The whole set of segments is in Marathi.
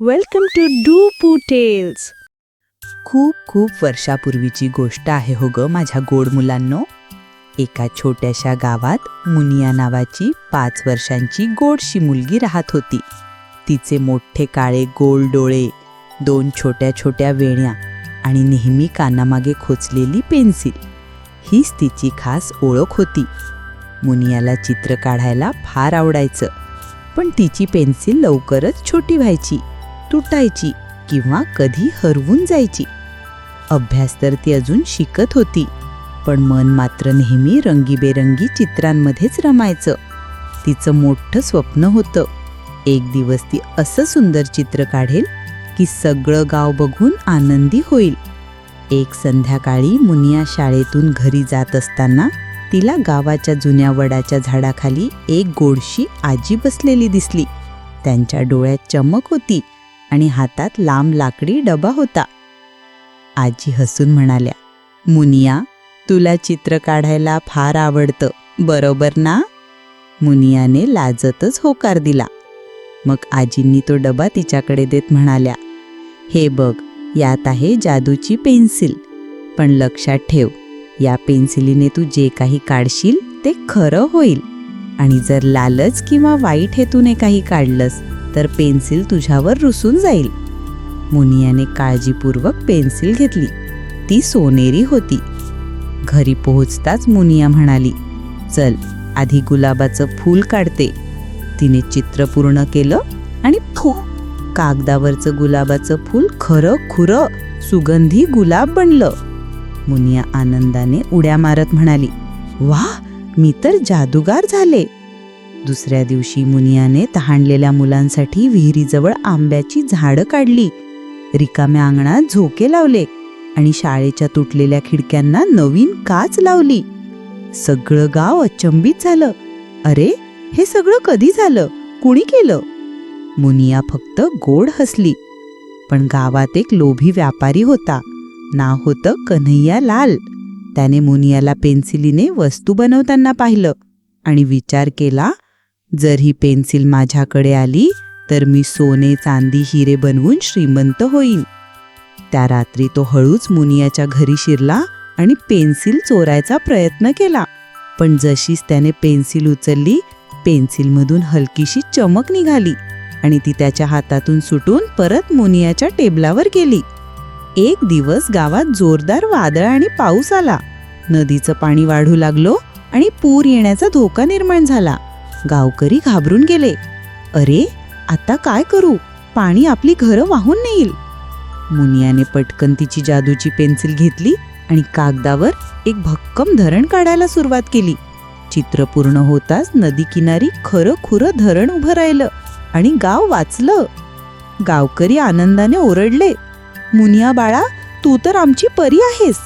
वेलकम टू डू पू टेल्स खूप खूप वर्षापूर्वीची गोष्ट आहे हो ग माझ्या गोड मुलांनो. एका छोट्याशा गावात मुनिया नावाची पाच वर्षांची गोडशी मुलगी राहत होती. तिचे मोठे काळे गोल डोळे दोन छोट्या छोट्या वेण्या आणि नेहमी कानामागे खोचलेली पेन्सिल हीच तिची खास ओळख होती. मुनियाला चित्र काढायला फार आवडायचं पण तिची पेन्सिल लवकरच छोटी व्हायची. तुटायची किंवा कधी हरवून जायची. अभ्यास तर ती अजून शिकत होती पण मन मात्र नेहमी रंगीबेरंगी चित्रांमध्येच रमायचं. तिचं मोठं स्वप्न होतं एक दिवस ती असं सुंदर चित्र काढेल की सगळं गाव बघून आनंदी होईल. एक संध्याकाळी मुनिया शाळेतून घरी जात असताना तिला गावाच्या जुन्या वडाच्या झाडाखाली एक गोडशी आजी बसलेली दिसली. त्यांच्या डोळ्यात चमक होती. आणि हातात लांब लाकडी डबा होता. आजी हसून म्हणाल्या मुनिया तुला चित्र काढायला फार आवडतं बरोबर ना? मुनियाने लाजतच होकार दिला. मग आजींनी तो डबा तिच्याकडे देत म्हणाल्या हे बघ यात आहे जादूची पेन्सिल. पण लक्षात ठेव या पेन्सिलीने तू जे काही काढशील ते खरं होईल. आणि जर लालच किंवा वाईट हेतूने काही काढलंस तर पेन्सिल तुझ्यावर रुसून जाईल. मुनियाने काळजीपूर्वक पेन्सिल घेतली. ती सोनेरी होती. घरी पोहोचताच मुनिया म्हणाली चल आधी गुलाबाचं फूल काढते. तिने चित्र पूर्ण केलं आणि फू कागदावरचं गुलाबाचं फूल खरं खुरं सुगंधी गुलाब बनलं. मुनिया आनंदाने उड्या मारत म्हणाली वा मी तर जादूगार झाले. दुसऱ्या दिवशी मुनियाने तहानलेल्या मुलांसाठी विहिरीजवळ आंब्याची झाडं काढली. रिकाम्या अंगणात झोके लावले आणि शाळेच्या तुटलेल्या खिडक्यांना नवीन काच लावली. सगळं गाव अचंबित झालं. अरे हे सगळं कधी झालं? कुणी केलं? मुनिया फक्त गोड हसली. पण गावात एक लोभी व्यापारी होता. नाव होतं कन्हैया लाल. त्याने मुनियाला पेन्सिलीने वस्तू बनवताना पाहिलं आणि विचार केला जर ही पेन्सिल माझ्याकडे आली तर मी सोने चांदी हिरे बनवून श्रीमंत होईन. त्या रात्री तो हळूच मुनियाच्या घरी शिरला आणि पेन्सिल चोरायचा प्रयत्न केला. पण जशीच त्याने पेन्सिल उचलली पेन्सिलमधून हलकीशी चमक निघाली आणि ती त्याच्या हातातून सुटून परत मुनियाच्या टेबलावर गेली. एक दिवस गावात जोरदार वादळ आणि पाऊस आला. नदीचं पाणी वाढू लागलो आणि पूर येण्याचा धोका निर्माण झाला. गावकरी घाबरून गेले. अरे आता काय करू? पाणी आपली घरं वाहून नेईल. मुनियाने पटकन तिची जादूची पेन्सिल घेतली आणि कागदावर एक भक्कम धरण काढायला सुरुवात केली. चित्र पूर्ण होताच नदी किनारी खरं खुरं धरण उभं राहिलं आणि गाव वाचलं. गावकरी आनंदाने ओरडले मुनिया बाळा तू तर आमची परी आहेस.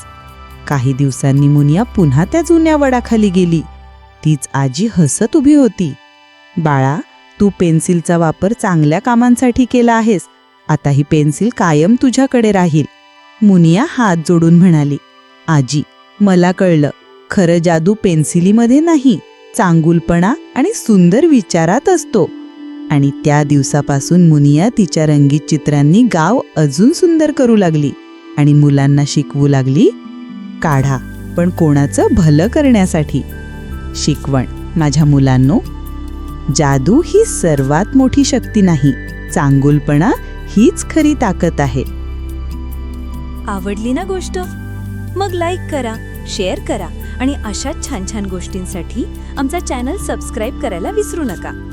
काही दिवसांनी मुनिया पुन्हा त्या जुन्या वडाखाली गेली. तीच आजी हसत उभी होती. बाळा तू पेन्सिलचा वापर चांगल्या कामांसाठी केला आहेस. आता ही पेन्सिल कायम तुझ्याकडे राहील. मुनिया हात जोडून म्हणाली. आजी मला कळलं. खरं जादू पेन्सिलीमध्ये नाही चांगुलपणा आणि सुंदर विचारात असतो. आणि त्या दिवसापासून मुनिया तिच्या रंगीत चित्रांनी गाव अजून सुंदर करू लागली आणि मुलांना शिकवू लागली काढा पण कोणाचं भलं करण्यासाठी. शिकवण. माझ्या मुलांनो जादू ही सर्वात मोठी शक्ती नाही चांगुलपणा हीच खरी ताकद आहे. आवडली ना गोष्ट? मग लाईक करा शेअर करा आणि अशाच छान छान गोष्टींसाठी आमचा चॅनल सबस्क्राईब करायला विसरू नका.